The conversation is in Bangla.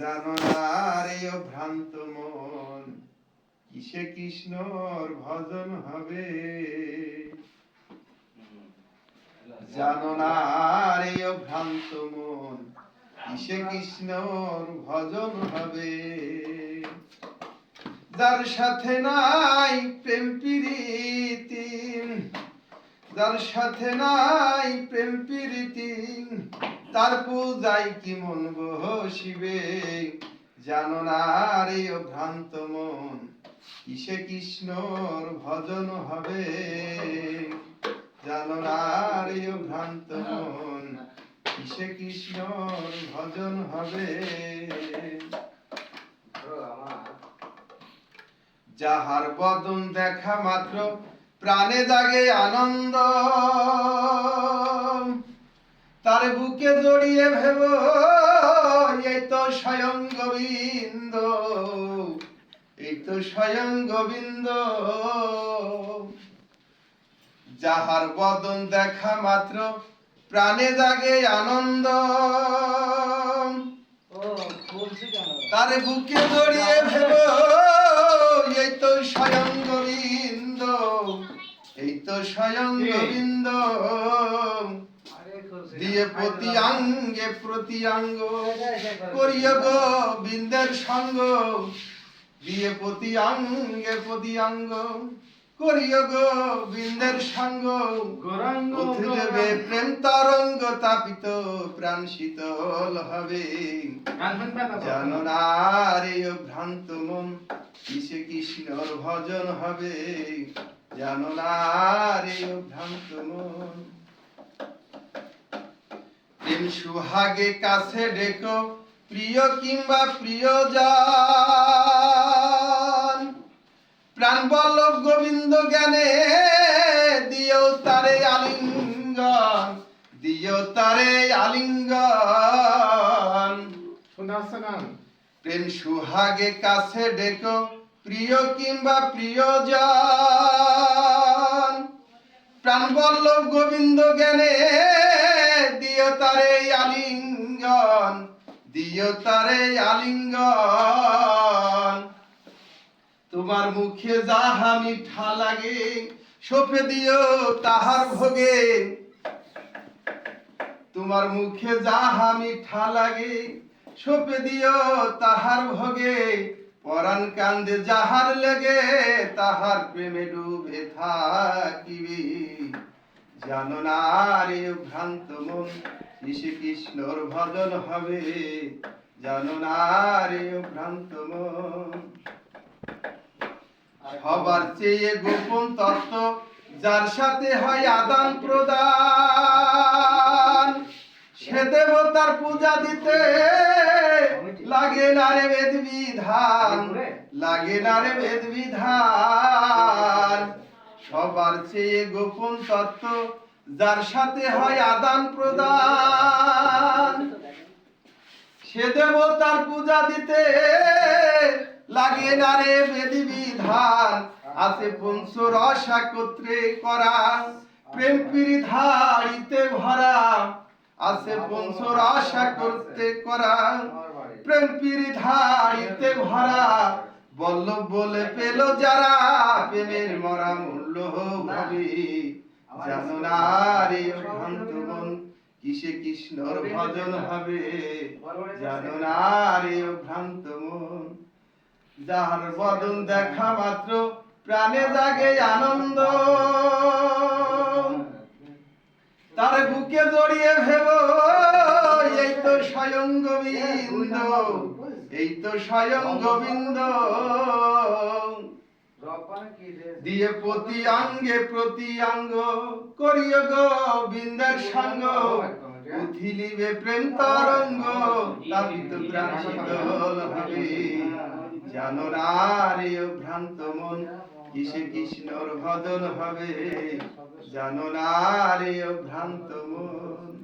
জানো না রে ভ্রান্ত মন, কিসে কৃষ্ণর ভজন হবে? জানো না রে ভ্রান্ত মন, কিসে কৃষ্ণর ভজন হবে? যার সাথে নাই প্রেম প্রীতি, যার সাথে নাই প্রেম প্রীতি তার পূজাই কি মন বসিবে জানো না রে ও ভ্রান্ত মন কিসে কৃষ্ণর ভজন হবে? জানো না রে ও ভ্রান্ত মন কিসে কৃষ্ণর ভজন হবে? যাহার বদন দেখা মাত্র প্রাণে জাগে আনন্দ। তার বুকে জড়িয়ে ভেব এই তো স্বয়ং গোবিন্দ। এই তো স্বয়ং গোবিন্দ। যাহার বদন দেখা মাত্র প্রাণে জাগে আনন্দ। তার বুকে জড়িয়ে ভেব এই তো স্বয়ং গোবিন্দ। এই তো স্বয়ং গোবিন্দ। দিয়ে প্রতি অঙ্গে প্রতি অঙ্গ করিয় গোবিন্দের সঙ্গ। দিয়ে প্রতি অঙ্গে প্রতি অঙ্গ করিয় গোবিন্দের সঙ্গ উঠবে প্রেম তরঙ্গ তাপিত প্রাণ শীতল হবে। জানো না রে ভ্রান্ত মন কিসে কৃষ্ণর ভজন হবে? জানো না রে ভ্রান্ত মন। প্রেম সুহাগে কাছে ডেকো প্রিয় কিংবা প্রিয় জান প্রাণ বল্লভ গোবিন্দ জ্ঞানে দিও তারে আলিঙ্গন দিও তারে আলিঙ্গন। প্রেম সুহাগে কাছে ডেকো প্রিয় কিংবা প্রিয় জন প্রাণ বল্লভ গোবিন্দ জ্ঞানে তারে আলিঙ্গন, দিও তারে আলিঙ্গন। তোমার মুখে যাহা মিঠা লাগে, সপে দিও তাহার ভোগে। তোমার মুখে যাহা মিঠা লাগে, সপে দিও তাহার ভোগে। পরাণ কান্দে যাহার লেগে, তাহার প্রেমে ডুবে থাকিবে। জানো না রে ভ্রান্ত মন কৃষ্ণর ভজন হবে। জানো না রে ভ্রান্ত মন। সবার চেয়ে গোপন তত্ত্ব যার সাথে হয় আদান প্রদান। সে দেবতার পূজা দিতে লাগে না রে বেদ বিধান লাগে না রে বেদ বিধান সবার চেয়ে গোপন তত্ত্ব, যার সাথে হয় আদান প্রদান। সে দেবতার পূজা দিতে লাগে না রে বেদি বিধান আছে পঞ্চ রস একত্রে করা। প্রেম পিরিধারিতে ভরা, আছে পঞ্চ রস একত্রে করা। প্রেম পিরিধারিতে ভরা, বল্লভ বলে পেল যারা প্রেমের মরা মূল্য ভাবে জানো না রে ভ্রান্ত মন কিসে কৃষ্ণর ভজন হবে। জানো না রে ভ্রান্ত মন যাহার বদন দেখা মাত্র প্রাণে জাগে আনন্দ। তার বুকে জড়িয়ে ভেব এই তো স্বয়ং গোবিন্দ এই তো স্বয়ং গোবিন্দ। দিয়ে প্রতি অঙ্গে প্রতি অঙ্গ করিয় গোবিন্দের সঙ্গ। উথিলিবে প্রেম তরঙ্গ, তাপিত প্রাণ শীতল হবে জানো না রে ভ্রান্ত মন, কিসে কৃষ্ণর ভজন হবে? জানো না রে ভ্রান্ত মন।